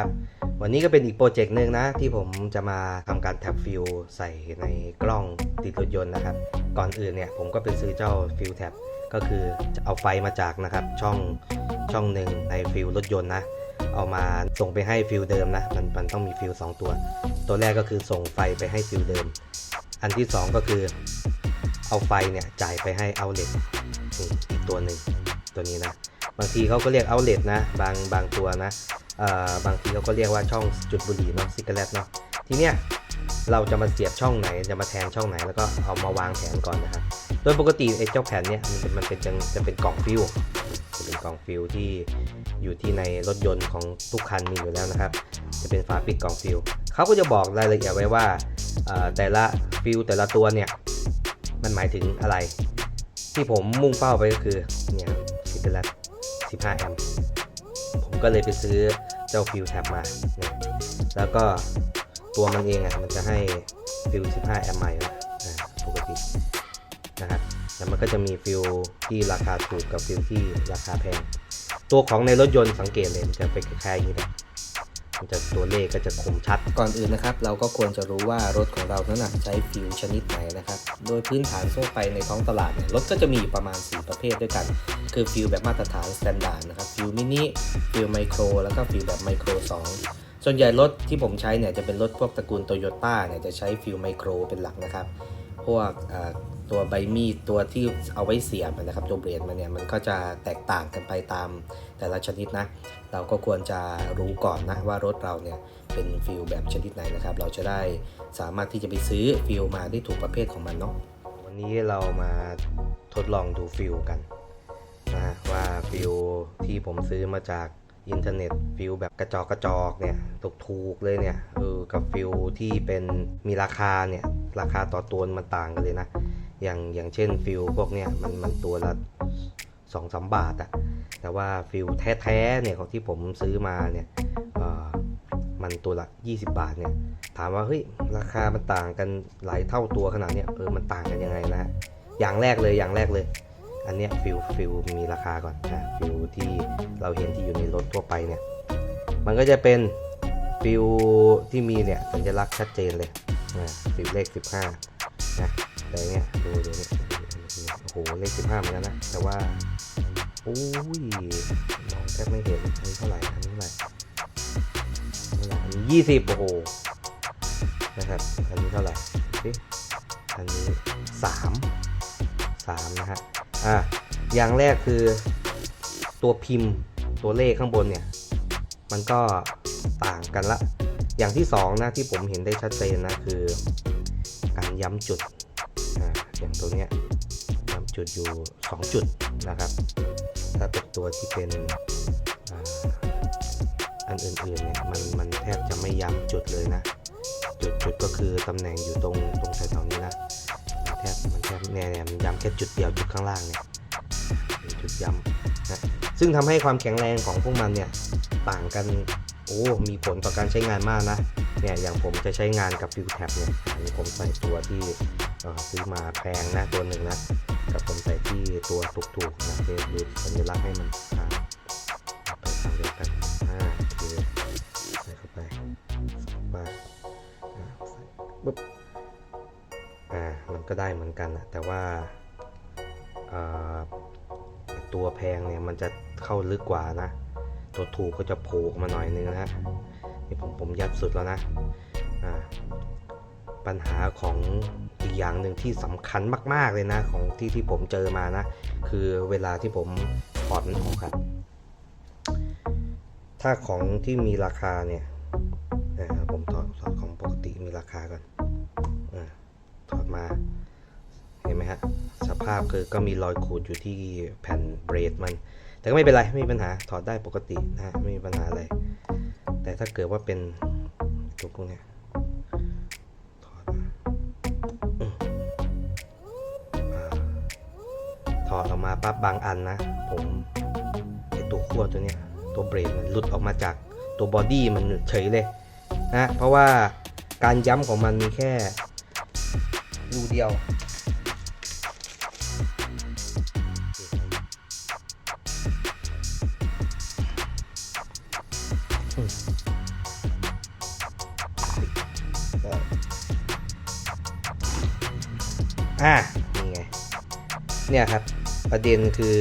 นะครับ วันนี้ก็เป็นอีกโปรเจกต์หนึ่งนะ ที่ผมจะมาทำการแท็บฟิลใส่ในกล้องติดรถยนต์นะครับ ก่อนอื่นเนี่ยผมก็ไปซื้อเจ้าฟิลแท็บก็คือจะเอาไฟมาจากนะครับช่องช่องหนึ่งในฟิลรถยนต์นะ เอามาส่งไปให้ฟิลเดิมนะมันมันต้องมีฟิล2ตัว ตัวแรกก็คือส่งไฟไปให้ฟิลเดิม อันที่ 2 ก็คือเอาไฟเนี่ยจ่ายไปให้เอาเล t อีกตัวหนึ่งตัวนี้นะบางทีเขาก็เรียกเอาเล t นะ บางบางตัวนะบางทีเขาก็เรียกว่าช่องจุดบุหรี่เนาะซิกเกเลตเนาะทีเนี้ยเราจะมาเสียบช่องไหนจะมาแทนช่องไหนแล้วก็เอามาวางแผนก่อนนะครับโดยปกติไอ้เจ้าแผ่นเนี่ยมันเป็นมันเป็นจะจะเป็นกล่องฟิวจะเป็นกล่องฟิวที่อยู่ที่ในรถยนต์ของทุกคันมีอยู่แล้วนะครับ จะเป็นฝาปิดกล่องฟิวเขาก็จะบอกรายละเอียดไว้ว่าแต่ละฟิวแต่ละตัวเนี่ยมันหมายถึงอะไร ที่ผมมุ่งเป้าไปก็คือเนี่ยซิกเกล15แอมป์ ก็เลยไปซื้อเจ้าฟิวแท็บมาเนี่ยแล้วก็ตัวมันเองอะมันจะให้ฟิว15 แอมป์ใหม่ละปกตินะครับแล้วมันก็จะมีฟิลที่ราคาถูกกับฟิลที่ราคาแพง ตัวของในรถยนต์สังเกตเลยจะเป็นคล้ายๆอย่างนี้นะ จะตัวเลขก็จะคมชัด ก่อนอื่นนะครับ เราก็ควรจะรู้ว่ารถของเรานั้นใช้ฟิลชนิดไหนนะครับ โดยพื้นฐานทั่วไปในท้องตลาดเนี่ยรถก็จะมีอยู่ประมาณ 4 ประเภทด้วยกัน คือฟิลแบบมาตรฐานสแตนดาร์ดนะครับฟิลมินิฟิลไมโครแล้วก็ฟิลแบบไมโคร2ส่วนใหญ่รถที่ผมใช้เนี่ยจะเป็นรถพวกตระกูลโตโยต้าเนี่ยจะใช้ฟิลไมโครเป็นหลักนะครับ พวก ตัวใบมีดตัวที่เอาไว้เสียบนะครับตัวเบรดมันเนี่ยมันก็จะแตกต่างกันไปตามแต่ละชนิดนะ เราก็ควรจะรู้ก่อนนะว่ารถเราเนี่ยเป็นฟิลแบบชนิดไหนนะครับ เราจะได้สามารถที่จะไปซื้อฟิลมาได้ถูกประเภทของมันเนาะวันนี้เรามาทดลองดูฟิลกันนะว่าฟิลที่ผมซื้อมาจากอินเทอร์เน็ตฟิลแบบกระจอกกระจอกเนี่ยถูกๆเลยเนี่ยเออกับฟิลที่เป็นมีราคาเนี่ยราคาต่อตัวมันต่างกันเลยนะ อย่างอย่างเช่นฟิลพวกเนี้ยมันมันตัวละสองสามบาทอะแต่ว่าฟิลแท้ๆเนี่ยของที่ผมซื้อมาเนี่ยมันตัวละ 20 บาทเนี่ยถามว่าเฮ้ยราคามันต่างกันหลายเท่าตัวขนาดเนี้ยเออมันต่างกันยังไงนะฮะอย่างแรกเลยอย่างแรกเลย อันเนี้ยฟิลฟิลมีราคาก่อนนะฟิลที่เราเห็นที่อยู่ในรถทั่วไปเนี่ยมันก็จะเป็นฟิลที่มีเนี่ยสัญลักษณ์ชัดเจนเลยนะฟิลเลข 15นะ แต่เนี่ยดูดูเนี่ยโอ้โหเลขสิบห้าเหมือนกันนะ แต่ว่าอุ้ยมองแทบไม่เห็นอันนี้เท่าไหร่อันนี้เท่าไหร่เท่าไหร่อันนี้ยี่สิบโอ้โหนะครับอันนี้เท่าไหร่สิอันนี้สามสามนะฮะอะอย่างแรกคือตัวพิมพ์ตัวเลขข้างบนเนี่ย มันก็ต่างกันละ อย่างที่สองนะที่ผมเห็นได้ชัดเจนนะคือ การย้ำจุด อ่าอย่างตัวเนี้ยย้ำจุดอยู่ 2 จุดนะครับ ถ้าเป็นตัวที่เป็นอันอื่นๆเนี่ยมันมันแทบจะไม่ย้ำจุดเลยนะ จุดจุดก็คือตำแหน่งอยู่ตรงตรงแถวๆนี้นะมันแทบมันแทบเนี่ยเนี่ยมันย้ำแค่จุดเดียวจุดข้างล่างเนี่ยจุดย้ำนะซึ่งทำให้ความแข็งแรงของพวกมันเนี่ยต่างกันโอ้มีผลต่อการใช้งานมากนะเนี่ยอย่างผมจะใช้งานกับฟิวแท็บเนี่ยผมใส่ตัวที่ ซื้อมาแพงนะตัวหนึ่งนะกับผมใส่ที่ตัวถูกๆนะเพื่อดูสัญลักษณ์ให้มันอ่าไปทางเดียวกันอ่าโอเคใส่เข้าไปไปอ่าใส่ปุ๊บอ่ามันก็ได้เหมือนกันนะแต่ว่าอ่อไอ้ตัวแพงเนี่ยมันจะเข้าลึกกว่านะ ตัวถูกก็จะโผล่ออกมาหน่อยนึงนะฮะนี่ผมผมยัดสุดแล้วนะ อ่า ปัญหาของ อีกอย่างหนึ่งที่สำคัญมาก ๆเลยนะของที่ที่ผมเจอมานะ คือเวลาที่ผมถอดมันออกครับถ้าของที่มีราคาเนี่ยผมถอดถอดของปกติมีราคาก่อนอถอดมาเห็นไหมฮะสภาพคือก็มีรอยขูดอยู่ที่แผ่นเบรดมัน แต่ก็ไม่เป็นไรไม่มีปัญหาถอดได้ปกตินะฮะไม่มีปัญหาอะไรแต่ถ้าเกิดว่าเป็นตัวพวกนี้ ถอดออกมาปั๊บบางอันนะ ผมไอตัวขั้วตัวเนี้ยตัวเบรกมันหลุดออกมาจากตัวบอดี้มันเฉยเลยนะเพราะว่าการย้ำของมันมีแค่รูเดียวอะนี่ไง เนี่ยครับ ประเด็นคือ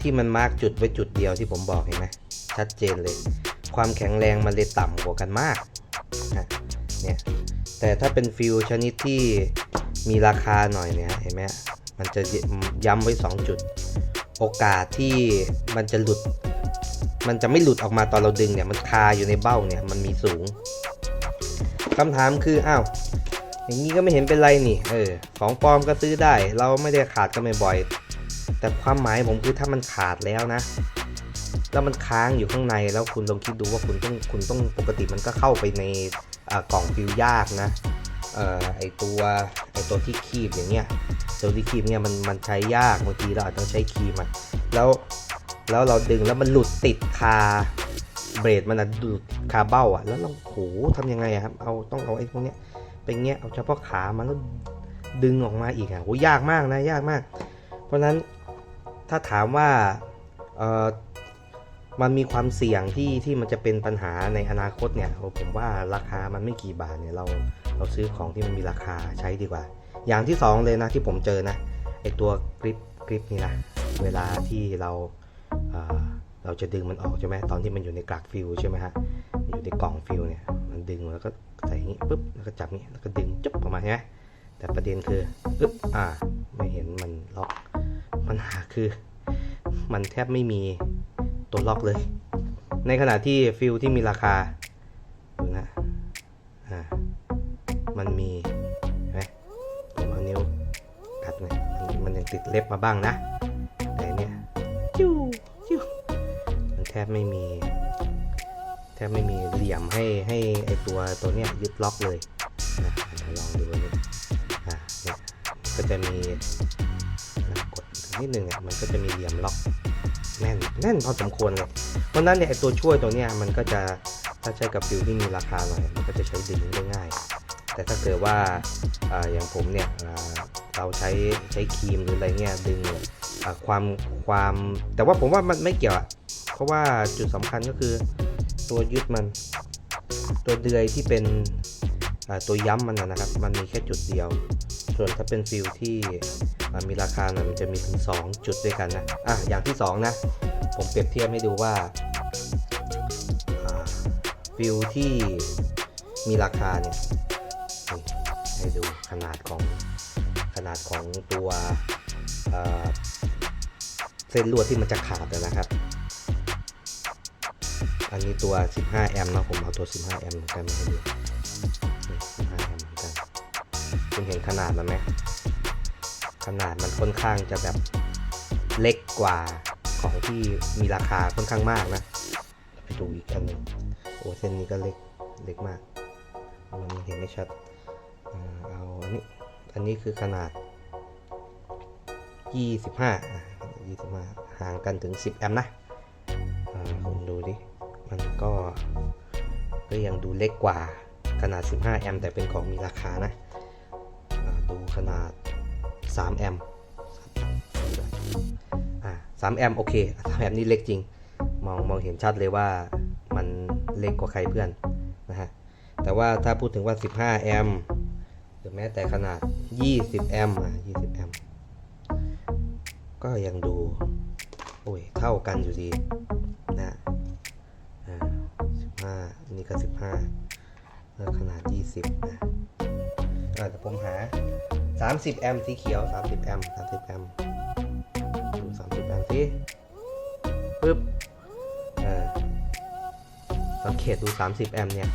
ที่มันมาร์กจุดไว้จุดเดียวที่ผมบอกเห็นไหมชัดเจนเลย ความแข็งแรงมันเลยต่ำกว่ากันมากนะเนี่ยแต่ถ้าเป็นฟิลชนิดที่มีราคาหน่อยเนี่ยเห็นไหมมันจะย้ำไว้ 2 จุด โอกาสที่มันจะหลุด มันจะไม่หลุดออกมาตอนเราดึงเนี่ยมันคาอยู่ในเบ้าเนี่ยมันมีสูงคำถามคืออ้าว อย่างนี้ก็ไม่เห็นเป็นไรนี่ เออ ของปลอมก็ซื้อได้ เราไม่ได้ขาดกันบ่อยๆ แต่ความหมายผมคือถ้ามันขาดแล้วนะ แล้วมันค้างอยู่ข้างใน แล้วคุณลองคิดดูว่าคุณต้อง คุณต้อง ปกติมันก็เข้าไปในกล่องฟิลยากนะ เอ่อ ไอตัว ไอตัวที่คีบอย่างเงี้ย ตัวที่คีบเนี่ยมัน มันใช้ยาก บางทีเราอาจต้องใช้คีมอะแล้ว แล้วเราดึงแล้วมันหลุดติดคาเบรดมันอะหลุดคาเบ้าอะแล้วเราโหทำยังไงอะครับ เอา ต้องเอาไอ้พวกเนี้ย ไปเงี้ยเอาเฉพาะขามันแล้วดึงออกมาอีกอะโหยากมากนะยากมาก เพราะฉะนั้นถ้าถามว่าเออมันมีความเสี่ยงที่ที่มันจะเป็นปัญหาในอนาคตเนี่ยผมว่าราคามันไม่กี่บาทเนี่ยเราเราซื้อของที่มันมีราคาใช้ดีกว่า อย่างที่สองเลยนะที่ผมเจอนะไอตัวกริปกริปนี่นะเวลาที่เราเเราจะดึงมันออกใช่ไหมตอนที่มันอยู่ในกากฟิลใช่ไหมฮะอยู่ในกล่องฟิลเนี่ย มันดึงแล้วก็ใส่อย่างนี้ปุ๊บแล้วก็จับนี้แล้วก็ดึงจุ๊บออกมาใช่ไหมแต่ประเด็นคือปึ๊บอ่า ไม่เห็นมันล็อกปัญหาคือ มันแทบไม่มีตัวล็อกเลย ในขณะที่ฟิลที่มีราคาดูนะอ่ามันมีเห็นไหมผมเอานิ้วกัดเลยมันมันยังติดเล็บมาบ้างนะ แต่เนี่ยจิ้วจิ้วมันแทบไม่มี แทบไม่มีเหลี่ยมให้ให้ไอตัวตัวเนี้ยยึดล็อกเลยนะลองดูนี่อ่าเนี่ยก็จะมีนกดนิดนึงเนี่ยมันก็จะมีเหลี่ยมล็อกแน่นแน่นพอสมควรเลยเพราะนั้นเนี่ยไอตัวช่วยตัวเนี้ยมันก็จะถ้าใช้กับฟิวที่มีราคาหน่อยมันก็จะใช้ดึงได้ง่าย แต่ถ้าเกิดว่าอ่าอย่างผมเนี่ยเราใช้ใช้ครีมหรืออะไรเงี้ยดึงความความแต่ว่าผมว่ามันไม่เกี่ยวอะเพราะว่าจุดสำคัญก็คือ ตัวยึดมัน ตัวเดือยที่เป็นตัวย้ำมันนะครับ มันมีแค่จุดเดียว ส่วนถ้าเป็นฟิลที่มีราคาหน่อยมันจะมีถึง 2 จุดด้วยกันนะ อะ อย่างที่ 2 นะ ผมเปรียบเทียบให้ดูว่าฟิลที่มีราคาเนี่ยให้ดูขนาดของขนาดของตัวเส้นลวดที่มันจะขาดนะครับ อันนี้ตัว 15 แอมป์นะผมเอาตัว 15 แอมป์เหมือนกันมาให้ดู15 แอมป์เหมือนกันคุณเห็นขนาดมันไหมขนาดมันค่อนข้างจะแบบเล็กกว่าของที่มีราคาค่อนข้างมากนะ ไปดูอีกอันหนึ่งโอ้เส้นนี้ก็เล็กเล็กมาก มันเห็นไม่ชัด เอาอันนี้ อันนี้คือขนาด 25อะ25 ห่างกันถึง 10 แอมป์นะคุณดูดิ มันก็ก็ยังดูเล็กกว่าขนาด 15 แอมป์แต่เป็นของมีราคานะดูขนาด 3 แอมป์อ่า3แอมป์โอเค3แอมป์นี่เล็กจริง มองมองเห็นชัดเลยว่ามันเล็กกว่าใครเพื่อนนะฮะ แต่ว่าถ้าพูดถึงว่า 15 แอมป์หรือแม้แต่ขนาด 20 แอมป์อะ20 แอมป์ก็ยังดู โอ้ย เท่ากันอยู่ดี นี่ก็15แล้วขนาด20นะอาแต่ผมหา30แอมสีเขียว30แอมป์30แอมป์ดู30แอมสิปึ๊บเออสังเกตดู30แอมเนี่ย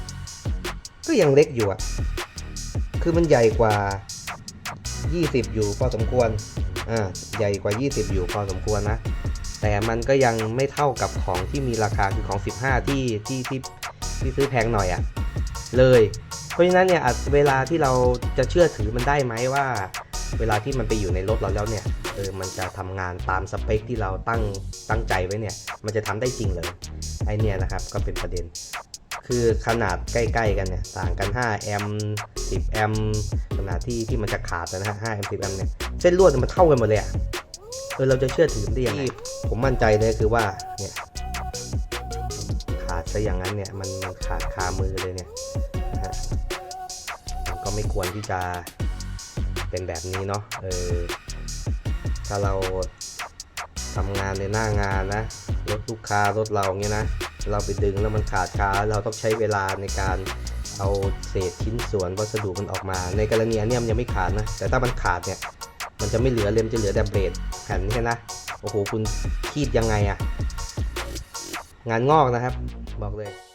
ก็ยังเล็กอยู่อะ คือมันใหญ่กว่า20อยู่พอสมควร อ่า ใหญ่กว่า20อยู่พอสมควรนะแต่มันก็ยังไม่เท่ากับของที่มีราคาคือของ 15 ที่ที่ที่ ที่ซื้อแพงหน่อยอะ่ะเลย เพราะฉะนั้นเนี่ยเวลาที่เราจะเชื่อถือมันได้ไหมว่า เวลาที่มันไปอยู่ในรถเราแล้วเนี่ยเออมันจะทำงานตามสเปคที่เราตั้งตั้งใจไว้เนี่ย มันจะทำได้จริงเลยไอเนี่ยนะครับก็เป็นประเด็น คือขนาดใกล้ๆกันเนี่ยต่างกัน 5 แอมป์10 แอมป์ขนาดที่ที่มันจะขาดนะฮะ5แอมป์10 แอมป์เนี่ยเส้นลวดมันเท่ากันหมดเลยอะเออเราจะเชื่อถือได้ยังไงผมมั่นใจเลยคือว่าเนี่ย ซะอย่างนั้นเนี่ยมันมันขาดคามือเลยเนี่ยนะฮะมันก็ไม่ควรที่จะเป็นแบบนี้เนาะเออถ้าเราทำงานในหน้างานนะรถลูกค้ารถเราเงี้ยนะเราไปดึงแล้วมันขาดค้าเราต้องใช้เวลาในการเอาเศษชิ้นส่วนวัสดุมันออกมา ในกรณีอันเนี้ยมันยังไม่ขาดนะ แต่ถ้ามันขาดเนี่ย มันจะไม่เหลือเลยมนจะเหลือแต่เบรดแผ่นนี้นะ โอ้โห คุณคีดยังไงอะงานงอกนะครับ บอกเลย